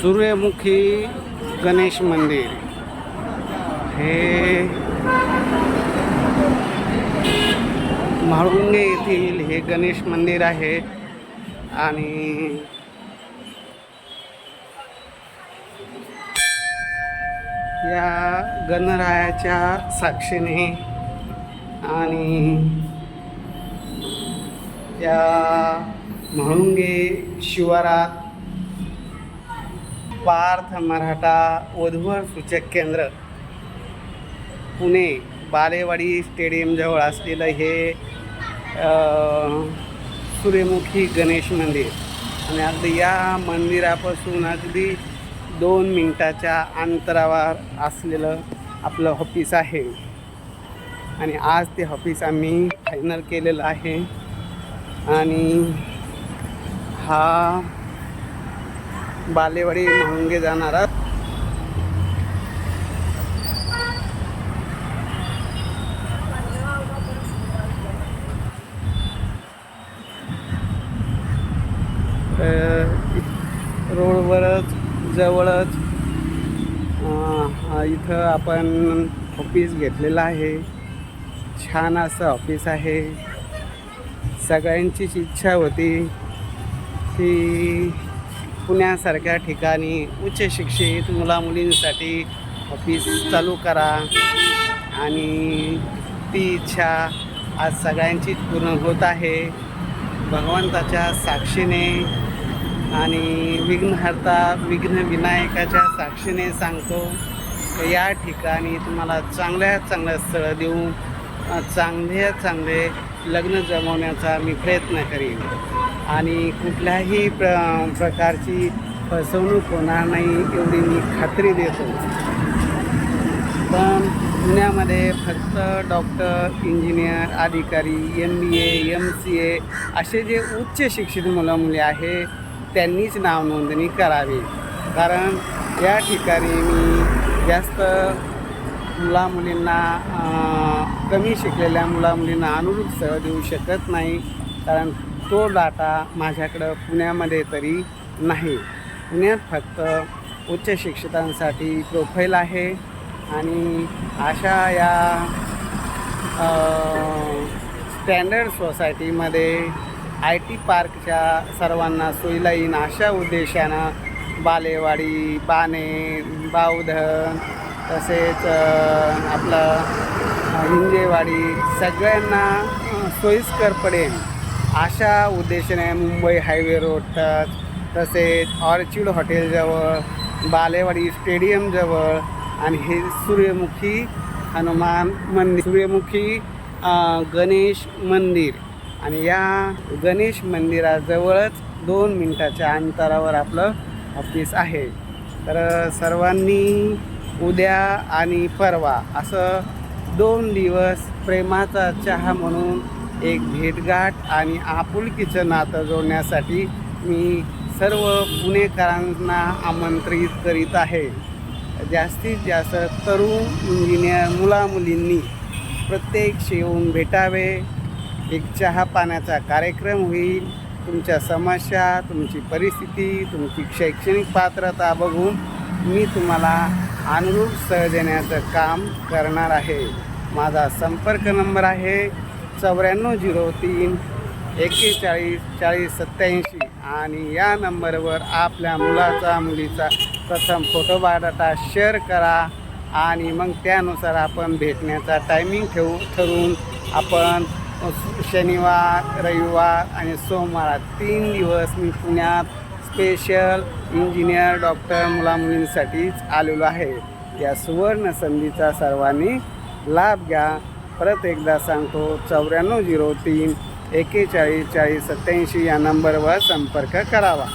सूर्यमुखी गणेश मंदिर हे म्हाळुंगे येथील हे गणेश मंदिर आहे आणि या गणरायाच्या साक्षीने आणि या म्हाळुंगे शिवारात पार्थ मराठा वधूवर सूचक केंद्र. पुणे बालेवाडी स्टेडियमजवळ असलेलं हे सूर्यमुखी गणेश मंदिर. आणि अगदी या मंदिरापासून अगदी दोन मिनटाच्या अंतरावर असलेलं आपलं ऑफिस आहे. आणि आज ते ऑफिस आम्ही फायनल केलेलं आहे. आणि हा बालेवाडी म्हाळुंगे जाणार आहात. रोडवरच जवळच इथं आपण ऑफिस घेतलेलं आहे. छान असं ऑफिस आहे. सगळ्यांचीच इच्छा होती की पुण्यासारख्या ठिकाणी उच्च शिक्षित मुलामुलींसाठी ऑफिस चालू करा आणि ती इच्छा आज सगळ्यांचीच पूर्ण होत आहे. भगवंताच्या साक्षीने आणि विघ्नहर्ता विघ्न विनायकाच्या साक्षीने सांगतो या ठिकाणी तुम्हाला चांगल्या चांगल्या स्थळं देऊ चांगले चांगले लग्न जमवण्याचा मी प्रयत्न करीन. आणि कुठल्याही प्र प्रकारची फसवणूक होणार नाही एवढी मी खात्री देतो. पण पुण्यामध्ये फक्त डॉक्टर इंजिनियर अधिकारी M B A M C A असे जे उच्च शिक्षित मुलं मुली आहे त्यांनीच नाव नोंदणी करावी. कारण या ठिकाणी मी जास्त मुलामुलींना कमी शिकलेल्या मुलामुलींना अनुरूप सेवा देऊ शकत नाही. कारण तो डाटा माझ्याकडं पुण्यामध्ये तरी नाही. पुण्यात फक्त उच्च शिक्षितांसाठी प्रोफाईल आहे आणि अशा या स्टँडर्ड सोसायटीमध्ये आय टी पार्कच्या सर्वांना सोयीला येईन अशा उद्देशानं बालेवाडी बाणे बावधन तसेच आपलं हिंजेवाडी सगळ्यांना सोयीस्कर पडेल अशा उद्देशाने मुंबई हायवे रोड टच तसेच ऑर्चिड हॉटेलजवळ बालेवाडी स्टेडियमजवळ आणि हे सूर्यमुखी हनुमान मंदिर सूर्यमुखी गणेश मंदिर. आणि या गणेश मंदिराजवळच दोन मिनटाच्या अंतरावर आपलं ऑफिस आहे. तर सर्वांनी उद्या आणि परवा असं दोन दिवस प्रेमाचा चहा म्हणून एक भेटगाठ आणि आपुलकीचं नातं जोडण्यासाठी मी सर्व पुणेकरांना आमंत्रित करीत आहे. जास्तीत जास्त तरुण इंजिनियर मुलामुलींनी प्रत्येक येऊन भेटावे. एक चहा पाण्याचा कार्यक्रम होईल. तुमच्या समस्या तुमची परिस्थिती तुमची शैक्षणिक पात्रता बघून मी तुम्हाला अनुरूप सह देण्याचं काम करणार आहे. माझा संपर्क नंबर आहे चौऱ्याण्णव झिरो तीन एक्केचाळीस चाळीस सत्त्याऐंशी आणि या नंबरवर आपल्या मुलाचा मुलीचा प्रथम फोटो बायोडाटा शेअर करा आणि मग त्यानुसार आपण भेटण्याचा टायमिंग ठेवू ठरवून आपण शनिवार रविवार आणि सोमवार तीन दिवस मी पुण्यात स्पेशल इंजिनियर डॉक्टर मुलामुलींसाठीच आलेलो आहे. या सुवर्ण संधीचा सर्वांनी लाभ घ्या. परत एकदा सांगतो चौऱ्याण्णव झिरो तीन एक्केचाळीस चाळीस सत्याऐंशी या नंबरवर संपर्क करावा.